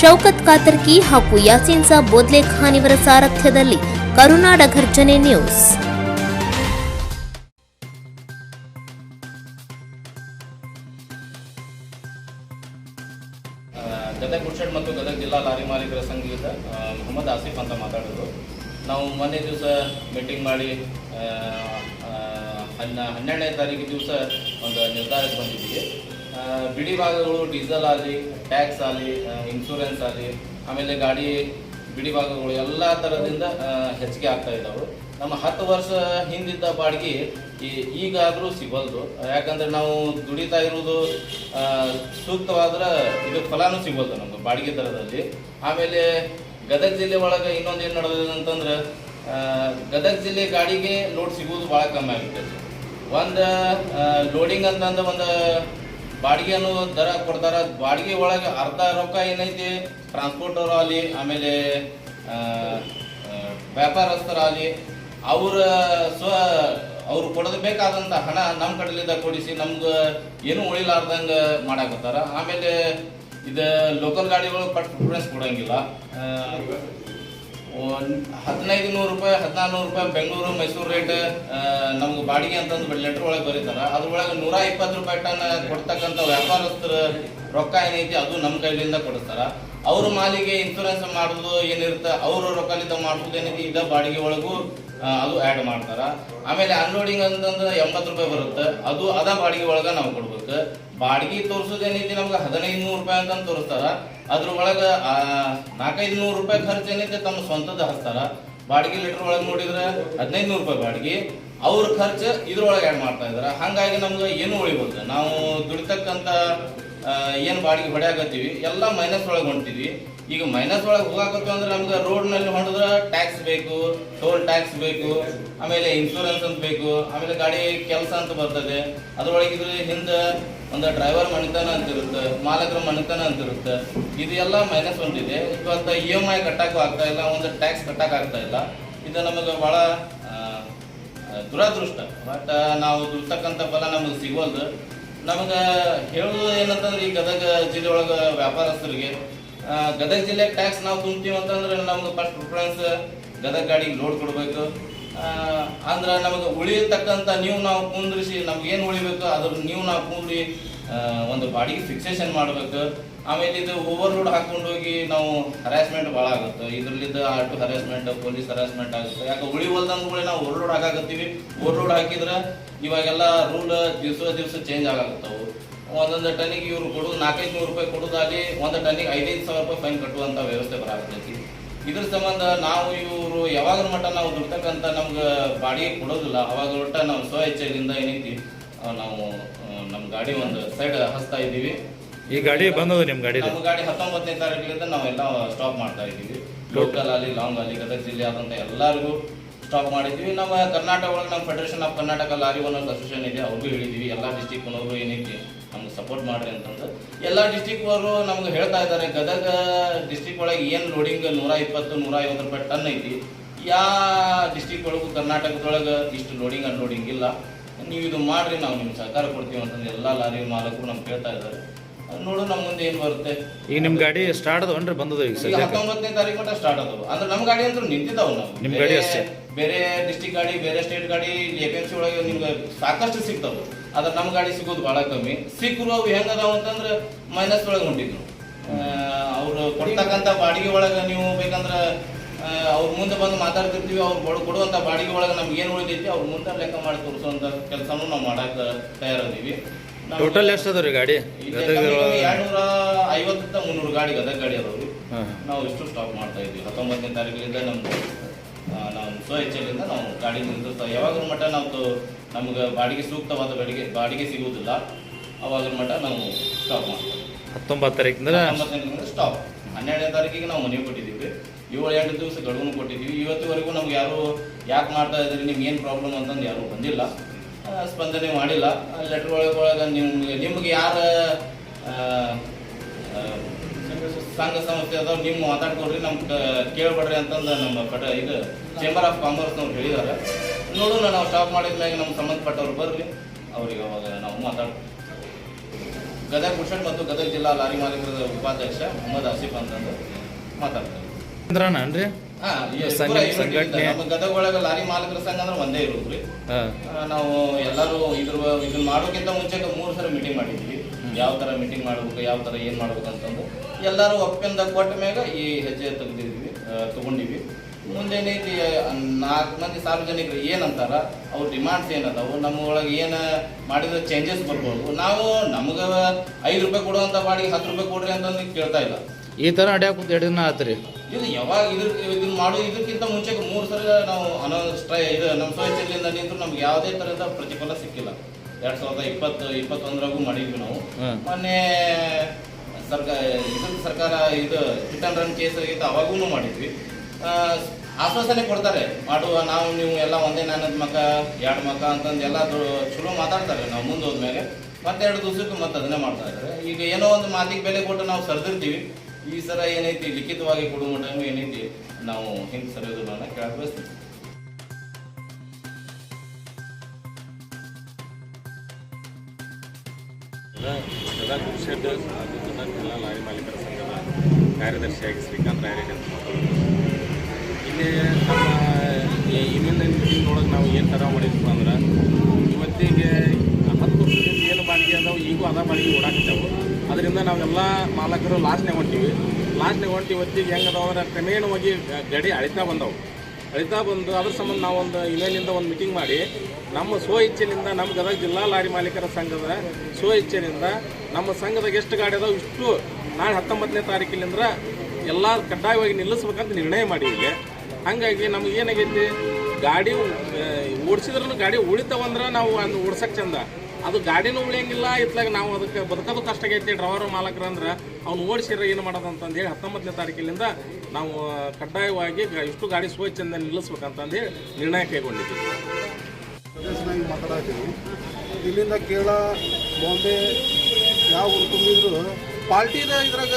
ಶೌಕತ್ ಕಾತರ್ಕಿ ಹಾಗೂ ಯಾಸೀನ್ ಸಾಬ್ ಬೋದ್ಲೆ ಖಾನ್ ಇವರ ಸಾರಥ್ಯದಲ್ಲಿ ಕರುನಾಡ ಘರ್ಜನೆ ನ್ಯೂಸ್. ಗದಗ ಗುಡ್ಶೆಡ್ ಮತ್ತು ಗದಗ ಜಿಲ್ಲಾ ಲಾರಿ ಮಾಲೀಕರ ಸಂಘದಿಂದ ಮೊಹಮ್ಮದ್ ಆಸಿಫ್ ಅಂತ ಮಾತಾಡೋದು. ನಾವು ಮೊನ್ನೆ ದಿವಸ ಮೀಟಿಂಗ್ ಮಾಡಿ ಹನ್ನ ಹನ್ನೆರಡನೇ ತಾರೀಕು ದಿವಸ ಒಂದು ನಿರ್ಧಾರಕ್ಕೆ ಬಂದಿದ್ದೀವಿ. ಬಿಡಿ ಭಾಗಗಳು ಡೀಸೆಲ್ ಆಗಲಿ, ಟ್ಯಾಕ್ಸ್ ಆಗಲಿ ಇನ್ಶೂರೆನ್ಸ್ ಆಗಲಿ, ಆಮೇಲೆ ಗಾಡಿ ಬಿಡಿ ಭಾಗಗಳು ಎಲ್ಲ ಥರದಿಂದ ಹೆಚ್ಚಿಗೆ ಆಗ್ತಾ ಇದ್ದಾವೆ. ನಮ್ಮ ಹತ್ತು ವರ್ಷ ಹಿಂದಿದ್ದ ಬಾಡಿಗೆ ಈಗಾದರೂ ಸಿಗಲ್ದು. ಯಾಕಂದರೆ ನಾವು ದುಡಿತಾ ಇರುವುದು ಸೂಕ್ತವಾದ್ರೆ ಇದು ಫಲಾನು ಸಿಗೋದು ನಮ್ಗೆ ಬಾಡಿಗೆ ದರದಲ್ಲಿ. ಆಮೇಲೆ ಗದಗ ಜಿಲ್ಲೆ ಒಳಗೆ ಇನ್ನೊಂದು ಏನು ನಡೆದಿದೆ ಅಂತಂದ್ರೆ ಗದಗ ಜಿಲ್ಲೆ ಗಾಡಿಗೆ ಲೋಡ್ ಸಿಗುವುದು ಭಾಳ ಕಮ್ಮಿ ಆಗುತ್ತೆ. ಒಂದು ಲೋಡಿಂಗ್ ಅಂತಂದ್ರೆ ಒಂದು ಬಾಡಿಗೆನು ದರ ಕೊಡ್ತಾರ. ಬಾಡಿಗೆ ಒಳಗೆ ಅರ್ಧ ರೊಕ್ಕ ಏನೈತಿ? ಟ್ರಾನ್ಸ್ಪೋರ್ಟ್ ಅವರು ಆಗಲಿ ಆಮೇಲೆ ವ್ಯಾಪಾರಸ್ಥರಾಗಲಿ, ಅವರ ಸ್ವ, ಅವ್ರು ಕೊಡಬೇಕಾದಂಥ ಬೇಕಾದಂಥ ಹಣ ನಮ್ಮ ಕಡೆಲಿಂದ ಕೊಡಿಸಿ ನಮ್ಗೆ ಏನು ಉಳಿಲಾರ್ದಂಗ ಮಾಡಾಕತ್ತಾರ. ಆಮೇಲೆ ಇದು ಲೋಕಲ್ ಗಾಡಿಗಳು ಪಟ್ ಪ್ರಿಫರೆನ್ಸ್ ಕೊಡಂಗಿಲ್ಲ. ಹದಿನೈದು ನೂರು ರೂಪಾಯಿ ಹದಿನಾರು ನೂರು ರೂಪಾಯಿ ಬೆಂಗಳೂರು, ಮೈಸೂರು ರೇಟ್ ನಮ್ಗೆ ಬಾಡಿಗೆ ಅಂತಂದು ಲೆಟರ್ ಒಳಗೆ ಬರೀತಾರೆ. ಅದ್ರೊಳಗೆ ನೂರ ಇಪ್ಪತ್ತು ರೂಪಾಯಿ ಟನ್ ಕೊಡ್ತಕ್ಕಂಥ ವ್ಯಾಪಾರಸ್ಥರ ರೊಕ್ಕ ಏನೈತಿ ಅದು ನಮ್ಮ ಕೈಲಿಂದ ಕೊಡ್ತಾರ. ಅವ್ರ ಮಾಲಿಗೆ ಇನ್ಸೂರೆನ್ಸ್ ಮಾಡೋದು ಏನಿರುತ್ತೆ, ಅವ್ರ ರೊಕ್ಕಲಿಂದ ಮಾಡೋದು ಏನೈತಿ, ಇದ ಬಾಡಿಗೆ ಒಳಗೂ ಅದು ಆ್ಯಡ್ ಮಾಡ್ತಾರ. ಆಮೇಲೆ ಅನ್ಲೋಡಿಂಗ್ ಅಂತಂದ್ರೆ ಎಂಬತ್ತು ರೂಪಾಯಿ ಬರುತ್ತೆ. ಅದು ಅದ ಬಾಡಿಗೆ ಒಳಗೆ ನಾವು ಕೊಡ್ಬೇಕು. ಬಾಡಿಗೆ ತೋರಿಸೋದೇನೈತಿ ನಮ್ಗೆ ಹದಿನೈದು ನೂರು ರೂಪಾಯಿ ಅಂತಂದು ತೋರಿಸ್ತಾರ. ಅದ್ರ ಒಳಗೆ ನಾಲ್ಕೈದು ನೂರು ರೂಪಾಯಿ ಖರ್ಚು ಏನೈತೆ ತಮ್ಮ ಸ್ವಂತದ ಹಾಕ್ತಾರ ಬಾಡಿಗೆ ಲೀಟರ್ ಒಳಗೆ ನೋಡಿದ್ರೆ ಹದಿನೈದು ನೂರು ರೂಪಾಯಿ ಬಾಡಿಗೆ. ಅವ್ರ ಖರ್ಚು ಇದ್ರೊಳಗೆ ಆ್ಯಡ್ ಮಾಡ್ತಾ ಇದಾರೆ. ಹಾಗಾಗಿ ನಮ್ಗೆ ಏನು ಉಳಿಬೋದು ನಾವು ದುಡಿತಕ್ಕಂಥ ಏನು ಬಾಡಿಗೆ ಹೊಡೆಯಾಗತ್ತೀವಿ ಎಲ್ಲ ಮೈನಸ್ ಒಳಗೆ ಹೊಂಟಿದ್ವಿ. ಈಗ ಮೈನಸ್ ಒಳಗೆ ಹೋಗಾಕತ್ತು ಅಂದ್ರೆ ನಮ್ಗೆ ರೋಡ್ನಲ್ಲಿ ಹೊಂಡದ್ರ ಟ್ಯಾಕ್ಸ್ ಬೇಕು ಟೋಲ್ ಟ್ಯಾಕ್ಸ್ ಬೇಕು, ಆಮೇಲೆ ಇನ್ಶೂರೆನ್ಸ್ ಅಂತ ಬೇಕು, ಆಮೇಲೆ ಗಾಡಿ ಕೆಲಸ ಅಂತ ಬರ್ತದೆ. ಅದ್ರೊಳಗಿದ್ರೆ ಹಿಂದೆ ಒಂದು ಡ್ರೈವರ್ ಮಣಿತನ ಅಂತ ಇರುತ್ತೆ, ಮಾಲಕರ ಮಣಿತನ ಅಂತ ಇರುತ್ತೆ. ಇದು ಎಲ್ಲ ಮೈನಸ್ ಒಂದಿದೆ ಇವತ್ತು ಇ ಎಂ ಐ ಕಟ್ಟಕ್ಕೂ ಆಗ್ತಾ ಇಲ್ಲ, ಒಂದು ಟ್ಯಾಕ್ಸ್ ಕಟ್ಟಕ್ಕೆ ಆಗ್ತಾ ಇಲ್ಲ. ಇದು ನಮಗೆ ಭಾಳ ದುರಾದೃಷ್ಟ. ಬಟ್ ನಾವು ದುಡ್ತಕ್ಕಂಥ ಫಲ ನಮಗೆ ಸಿಗೋದು ನಮಗೆ ಹೇಳೋದು ಏನಂತಂದ್ರೆ ಈ ಗದಗ ಜಿಲ್ಲೆ ಒಳಗೆ ವ್ಯಾಪಾರಸ್ಥರಿಗೆ ಗದಗ ಜಿಲ್ಲೆ ಟ್ಯಾಕ್ಸ್ ನಾವು ತುಂಬ್ತೀವಿ ಅಂತಂದ್ರೆ ನಮ್ಗೆ ಫಸ್ಟ್ ಪ್ರಿಫರೆನ್ಸ್ ಗದಗ ಗಾಡಿಗೆ ಲೋಡ್ ಕೊಡಬೇಕು. ಅಂದ್ರೆ ನಮಗೆ ಉಳಿಯತಕ್ಕಂಥ ನೀವು ನಾವು ಕುಂದ್ರಿಸಿ ನಮ್ಗೆ ಏನು ಉಳಿಬೇಕು ಅದ್ರ ನೀವು ನಾವು ಕುಂದ್ರಿ ಒಂದು ಬಾಡಿಗೆ ಫಿಕ್ಸೇಷನ್ ಮಾಡಬೇಕು. ಆಮೇಲೆ ಇದು ಓವರ್ಲೋಡ್ ಹಾಕೊಂಡು ಹೋಗಿ ನಾವು ಹರಾಸ್ಮೆಂಟ್ ಭಾಳ ಆಗುತ್ತೆ. ಇದರಲ್ಲಿದ್ದ ಆಟೋ ಹರಾಸ್ಮೆಂಟ್ ಪೊಲೀಸ್ ಹರಾಸ್ಮೆಂಟ್ ಆಗುತ್ತೆ. ಯಾಕೆ ಉಳಿವಲ್ದಂದ್ರೆ ನಾವು ಓವರ್ಲೋಡ್ ಹಾಕಾಕತ್ತೀವಿ. ಓವರ್ಲೋಡ್ ಹಾಕಿದ್ರೆ ಇವಾಗೆಲ್ಲ ರೂಲ್ ದಿವಸ ದಿವಸ ಚೇಂಜ್ ಆಗಾಕತ್ತವು. ಒಂದೊಂದು ಟನ್ನಿಗೆ ಇವರು ಕೊಡೋದು ನಾಲ್ಕೈದು ನೂರು ರೂಪಾಯಿ ಕೊಡೋದಾಗಲಿ ಒಂದು ಟನ್ನಿಗೆ ಐದೈದು ಸಾವಿರ ರೂಪಾಯಿ ಫೈನ್ ಕಟ್ಟುವಂಥ ವ್ಯವಸ್ಥೆ ಬರಾಗ್ತೈತಿ ಇದ್ರ ಸಂಬಂಧ ನಾವು ಇವರು ಯಾವಾಗ ಮಟ್ಟ ನಾವು ದುಡ್ತಕ್ಕಂಥ ನಮ್ಗೆ ಬಾಡಿಗೆ ಕೊಡೋದಿಲ್ಲ. ಅವಾಗ ಒಟ್ಟ ನಾವು ಸ್ವ ಇಚ್ಛೆಯಿಂದ ಏನೈತಿ ನಾವು ನಮ್ಮ ಗಾಡಿ ಒಂದು ಸೈಡ್ ಹಚ್ತಾ ಇದ್ದೀವಿ. ಈ ಗಾಡಿ ಬಂದದ ನಿಮ್ಮ ಗಾಡಿ ನಮ್ಮ ಗಾಡಿ ಹತ್ತೊಂಬತ್ತನೇ ತಾರೀಕಿಂದ ನಾವೆಲ್ಲ ಸ್ಟಾಪ್ ಮಾಡ್ತಾ ಇದ್ದೀವಿ. ಲೋಕಲ್ ಆಗಲಿ ಲಾಂಗ್ ಆಗಲಿ ಗದಗ ಜಿಲ್ಲೆ ಆದಂಥ ಎಲ್ಲರಿಗೂ ಸ್ಟಾಪ್ ಮಾಡಿದ್ವಿ. ನಮ್ಮ ಕರ್ನಾಟಕ ಒಳಗೆ ನಮ್ಮ federation of Karnataka lorry owners association ಇದೆ. ಅವ್ರಿಗೂ ಹೇಳಿದ್ವಿ. ಎಲ್ಲ ಡಿಸ್ಟಿಕ್ ಓನರು ಏನೈತಿ ನಮ್ಗೆ ಸಪೋರ್ಟ್ ಮಾಡ್ರಿ ಅಂತಂದು. ಎಲ್ಲ ಡಿಸ್ಟಿಕ್ ಅವರು ನಮ್ಗೆ ಹೇಳ್ತಾ ಇದ್ದಾರೆ ಗದಗ ಡಿಸ್ಟಿಕ್ ಒಳಗೆ ಏನು ಲೋಡಿಂಗ್ ನೂರ ಇಪ್ಪತ್ತು ನೂರ ಐವತ್ತು ರೂಪಾಯಿ ಟನ್ ಐತಿ. ಯಾ ಡಿಸ್ಟಿಕ್ ಒಳಗೂ ಕರ್ನಾಟಕದೊಳಗೆ ಇಷ್ಟು ಲೋಡಿಂಗ್ ಅನ್ಲೋಡಿಂಗ್ ಇಲ್ಲ. ನೀವು ಇದು ಮಾಡ್ರಿ ನಾವು ನಿಮ್ಗೆ ಸಹಕಾರ ಕೊಡ್ತೀವಿ ಅಂತಂದು ಎಲ್ಲ ಲಾರಿ ಮಾಲಕರು ನಮ್ಗೆ ಕೇಳ್ತಾ ಇದ್ದಾರೆ. ನೋಡು ನಮ್ಮ ಮುಂದೆ ಏನು ಬರುತ್ತೆ. ಈಗ ನಿಮ್ಮ ಗಾಡಿ ಸ್ಟಾರ್ಟ್ ಅದ ಬಂದದ ಈಗ ಹತ್ತೊಂಬತ್ತನೇ ತಾರೀಕು ಮಟ್ಟ ಸ್ಟಾರ್ಟ್ ಆದವು ಅಂದ್ರೆ ನಮ್ಮ ಗಾಡಿ ಅಂತೂ ನಿಂತಿದ್ದಾವೆ ನಾವು. ನಿಮ್ ಗಾಡಿ ಅಷ್ಟೇ? ಬೇರೆ ಡಿಸ್ಟಿಕ್ ಗಾಡಿ ಬೇರೆ ಸ್ಟೇಟ್ ಗಾಡಿ ಎ ಪಿ ಎಂ ಸಿ ಒಳಗೆ ನಿಮ್ಗೆ ಸಾಕಷ್ಟು ಸಿಗ್ತಾವೆ. ಆದ್ರೆ ನಮ್ಮ ಗಾಡಿ ಸಿಗೋದು ಭಾಳ ಕಮ್ಮಿ. ಸಿಕ್ಕರು ಅವು ಹೆಂಗದಾವ ಅಂತಂದ್ರೆ ಮೈನಸ್ ಒಳಗೆ ಹೊಂಟಿದ್ರು ಅವ್ರು ಕೊಡ್ತಕ್ಕಂಥ ಬಾಡಿಗೆ ಒಳಗೆ ನೀವು ಬೇಕಂದ್ರೆ ಅವ್ರ ಮುಂದೆ ಬಂದು ಮಾತಾಡ್ತಿರ್ತೀವಿ ಅವ್ರು ಕೊಡು ಕೊಡುವಂಥ ಬಾಡಿಗೆ ಒಳಗೆ ನಮ್ಗೆ ಏನು ಉಳಿದೈತಿ ಅವ್ರ ಮುಂದೆ ಲೆಕ್ಕ ಮಾಡಿ ತೋರಿಸುವಂಥ ಕೆಲಸನೂ ನಾವು ಮಾಡಕ್ಕೆ ತಯಾರಿದ್ದೀವಿ ಟೋಟಲ್ ಎಷ್ಟು ಅದ ರೀ ಗಾಡಿ ಎರಡ್ನೂರ ಐವತ್ತ ಮುನ್ನೂರು ಗಾಡಿ ಗದಗ ಗಾಡಿ ಅದಾವ್ರಿ. ನಾವು ಇಷ್ಟು ಸ್ಟಾಪ್ ಮಾಡ್ತಾ ಇದ್ವಿ ಹತ್ತೊಂಬತ್ತನೇ ತಾರೀಕಿನಿಂದ ನಮ್ದು ನಾವು ಸ್ವ ಇಚ್ಛೆಯಿಂದ ನಾವು ಗಾಡಿ ನಿಂದಿರ್ತಾ ಯಾವಾಗ ಮಟ್ಟ ನಾವು ನಮ್ಗೆ ಬಾಡಿಗೆ ಸೂಕ್ತವಾದ ಬಾಡಿಗೆ ಬಾಡಿಗೆ ಸಿಗುವುದಿಲ್ಲ. ಅವಾಗ ಮಟ್ಟ ನಾವು ಸ್ಟಾಪ್ ಮಾಡ್ತೀವಿ. ಹತ್ತೊಂಬತ್ತು ತಾರೀಕಿಂದ ಹತ್ತೊಂಬತ್ತನೇ ಸ್ಟಾಪ್ ಹನ್ನೆರಡನೇ ತಾರೀಕಿಗೆ ನಾವು ಮನೆ ಕೊಟ್ಟಿದ್ದೀವಿ. ಏಳು ಎರಡು ದಿವಸ ಗಡುವನ್ನು ಕೊಟ್ಟಿದ್ದೀವಿ. ಇವತ್ತಿವರೆಗೂ ನಮ್ಗೆ ಯಾರು ಯಾಕೆ ಮಾಡ್ತಾ ಇದ್ರಿ ನಿಮ್ಗೆ ಏನು ಪ್ರಾಬ್ಲಮ್ ಅಂತಂದು ಯಾರು ಬಂದಿಲ್ಲ. ಸ್ಪಂದನೆ ಮಾಡಿಲ್ಲ. ಲೆಟ್ರ್ ಒಳಗೆ ಒಳಗೆ ನಿಮ್ಗೆ ನಿಮ್ಗೆ ಯಾರ ಸಂಘ ಸಂಸ್ಥೆ ಅದಾವ ನಿಮ್ಮ ಮಾತಾಡ್ಕೊಡ್ರಿ ನಮ್ ಕೇಳ್ಬೇಡ್ರಿ ಅಂತಂದು ನಮ್ಮ ಪಟ ಇದು ಚೇಂಬರ್ ಆಫ್ ಕಾಮರ್ಸ್ನವ್ರು ಹೇಳಿದಾರೆ. ನೋಡೋಣ ನಾವು ಸ್ಟಾಪ್ ಮಾಡಿದ ಮ್ಯಾಗ ನಮ್ಗೆ ಸಂಬಂಧಪಟ್ಟವ್ರು ಬರ್ರಿ ಅವ್ರಿಗೆ ಅವಾಗ ನಾವು ಮಾತಾಡ ಗದಗ ಭೂಷಣ್ ಮತ್ತು ಗದಗ ಜಿಲ್ಲಾ ಲಾರಿ ಮಾಲೀಕರ ಉಪಾಧ್ಯಕ್ಷ ಮೊಹಮ್ಮದ್ ಆಸಿಫ್ ಅಂತಂದು ಮಾತಾಡ್ತಾರೆ. ನಮ್ಮ ಗದಗ ಒಳಗ ಲಾರಿ ಮಾಲೀಕರ ಸಂಘ ಅಂದ್ರೆ ಒಂದೇ ಇರೋದ್ರಿ. ನಾವು ಎಲ್ಲರೂ ಇದ್ರ ಇದನ್ನ ಮಾಡೋಕ್ಕಿಂತ ಮುಂಚೆ ಮೂರು ಸಲ ಮೀಟಿಂಗ್ ಮಾಡಿದ್ವಿ. ಯಾವ ತರ ಮೀಟಿಂಗ್ ಮಾಡ್ಬೇಕು ಯಾವ ತರ ಏನ್ ಮಾಡ್ಬೇಕು ಅಂತಂದು. ಎಲ್ಲರೂ ಒಪ್ಪಿಂದ ಕೊಟ್ಟ ಮೇಲೆ ಈ ಹೆಜ್ಜೆ ತೆಗೆದಿದ್ವಿ ತಗೊಂಡಿವಿ. ಮುಂದೇನೈತಿ ನಾಲ್ಕು ಮಂದಿ ಸಾರ್ವಜನಿಕರು ಏನಂತಾರ ಅವ್ರ ಡಿಮಾಂಡ್ಸ್ ಏನದಾವು ನಮ್ಮ ಒಳಗೆ ಏನು ಮಾಡಿದ್ರೆ ಚೇಂಜಸ್ ಬರ್ಬೋದು. ನಾವು ನಮ್ಗೆ ಐದು ರೂಪಾಯಿ ಕೊಡುವಂಥ ಬಾಡಿಗೆ ಹತ್ತು ರೂಪಾಯಿ ಕೊಡ್ರಿ ಅಂತಂದು ಕೇಳ್ತಾ ಇಲ್ಲ. ಈ ಥರ ಅಡ್ಯಾಕ ಕೂತ್ ಎರಡು ದಿನ ಆತ್ರಿ. ಇದು ಯಾವಾಗ ಇದ್ರ ಇದನ್ನ ಮಾಡೋ ಇದಕ್ಕಿಂತ ಮುಂಚೆ ಮೂರು ಸಲ ನಾವು ಅನೌನ್ಸ್ ಟ್ರೈ ಇದು ನಮ್ಮ ಸ್ವಚ್ಛತೆಯಿಂದ ನಿಂತು ನಮ್ಗೆ ಯಾವುದೇ ಥರದ ಪ್ರತಿಫಲ ಸಿಕ್ಕಿಲ್ಲ. ಎರಡು ಸಾವಿರದ ಇಪ್ಪತ್ತು ಇಪ್ಪತ್ತೊಂದರಾಗೂ ಮಾಡಿದ್ವಿ ನಾವು. ಮೊನ್ನೆ ಸರ್ಕಾರ ಇದ್ರ ಸರ್ಕಾರ, ಇದು ಹಿಟ್ ಅಂಡ್ ರನ್ ಕೇಸ್ ಆಗಿತ್ತು ಅವಾಗೂ ಮಾಡಿದ್ವಿ. ಆಶ್ವಾಸನೆ ಕೊಡ್ತಾರೆ. ಮಾಡುವ ನಾವು ನೀವು ಎಲ್ಲ ಒಂದೇ ನಾನದ ಮಕ, ಎರಡು ಮಕ ಅಂತಂದು ಎಲ್ಲ ಚಲೋ ಮಾತಾಡ್ತಾರೆ. ನಾವು ಮುಂದೆ ಹೋದ್ಮೇಲೆ ಮತ್ತೆ ಎರಡು ದಿವಸಕ್ಕೆ ಮತ್ತೆ ಅದನ್ನೇ ಮಾಡ್ತಾ ಇದ್ದಾರೆ. ಈಗ ಏನೋ ಒಂದು ಮಾತಿಗೆ ಬೆಲೆ ಕೊಟ್ಟು ನಾವು ಸರಿದಿರ್ತೀವಿ. ಈ ಸರ ಏನೈತಿ? ಲಿಖಿತವಾಗಿ ಕೊಡುವ ಮಟ್ಟ ಏನೈತಿ? ನಾವು ಹಿಂಗೆ ಸರಿಯೋದಿಲ್ಲ ಅನ್ನೋ ಕೇಳಕ್ ಬಯಸ್ತೀವಿ. ಜಿಲ್ಲಾ ಲಾರಿ ಮಾಲೀಕರ ಸಂಘದ ಕಾರ್ಯದರ್ಶಿಯಾಗಿ ಶ್ರೀಕಾಂತ್ ರಾಯರೆಡ್ಡಿ ಅಂತ ಇಲ್ಲಿ ನಮ್ಮ ಇನ್ನೊಂದು ಮೀಟಿಂಗ್ ಒಳಗೆ ನಾವು ಏನು ಥರ ಮಾಡಿದ್ವಿ ಅಂದ್ರೆ, ಇವತ್ತಿಗೆ ಹತ್ತು ವರ್ಷದಿಂದ ಏನು ಬಾಡಿಗೆ ಅದಾವೆ, ಈಗೂ ಅದ ಬಾಡಿಗೆ ಓಡಾಕ್ತೇವೆ ಅದರಿಂದ ನಾವೆಲ್ಲ ಮಾಲಕರು ಲಾಸ್ಟ್ನಾಗ ಹೊಂಟೀವಿ. ಲಾಸ್ಟ್ನಾಗ ಹೊಂಟಿ ಇವತ್ತಿಗೆ ಹೆಂಗೆ ಅದಾವ ಕ್ರಮೇಣವಾಗಿ ಗಡಿ ಅಳಿತಾ ಬಂದವು. ಅಳಿತಾ ಬಂದು, ಅದ್ರ ಸಂಬಂಧ ನಾವೊಂದು ಇಮೇಲಿಂದ ಒಂದು ಮೀಟಿಂಗ್ ಮಾಡಿ ನಮ್ಮ ಸ್ವ ನಮ್ಮ ಗದಗ ಜಿಲ್ಲಾ ಲಾರಿ ಮಾಲೀಕರ ಸಂಘದ ಸ್ವ ಇಚ್ಛೆಯಿಂದ ನಮ್ಮ ಸಂಘದಾಗ ಎಷ್ಟು ಗಾಡಿ ಅದಾವೆ ಇಷ್ಟು ನಾಳೆ ಹತ್ತೊಂಬತ್ತನೇ ತಾರೀಕಿನಿಂದ ಎಲ್ಲ ಕಡ್ಡಾಯವಾಗಿ ನಿಲ್ಲಿಸ್ಬೇಕಂತ ನಿರ್ಣಯ ಮಾಡಿ ಈಗ. ಹಾಗಾಗಿ ನಮ್ಗೆ ಏನಾಗೈತಿ, ಗಾಡಿ ಓಡಿಸಿದ್ರೂ ಗಾಡಿ ಉಳಿತಾವಂದ್ರೆ ನಾವು ಅದು ಓಡ್ಸಕ್ಕೆ ಚಂದ. ಅದು ಗಾಡಿನೂ ಉಳಿಯಂಗಿಲ್ಲ, ಇತ್ಲಾಗ ನಾವು ಅದಕ್ಕೆ ಬದುಕೋದು ಕಷ್ಟ ಆಗೈತಿ, ಡ್ರೈವರ್ ಮಾಲಕರು ಅಂದ್ರೆ ಅವ್ನು ಓಡಿಸಿದ್ರೆ ಏನು ಮಾಡೋದು ಅಂತಂದೇಳಿ ಹತ್ತೊಂಬತ್ತನೇ ತಾರೀಕಿನಿಂದ ನಾವು ಕಡ್ಡಾಯವಾಗಿ ಇಷ್ಟು ಗಾಡಿ ಸ್ವಚ್ಛಂದ ನಿಲ್ಲಿಸ್ಬೇಕಂತಂದೇಳಿ ನಿರ್ಣಯ ಕೈಗೊಂಡಿದ್ದೀವಿ. ಸದಸ್ಯನಾಗಿ ಮಾತಾಡತ್ತೀವಿ ಇಲ್ಲಿಂದ ಕೇರಳ ಬಾಂಬೆ ಯಾವ ಊರು ತುಂಬಿದ್ರು ಪಾರ್ಟಿದ ಇದ್ರಾಗ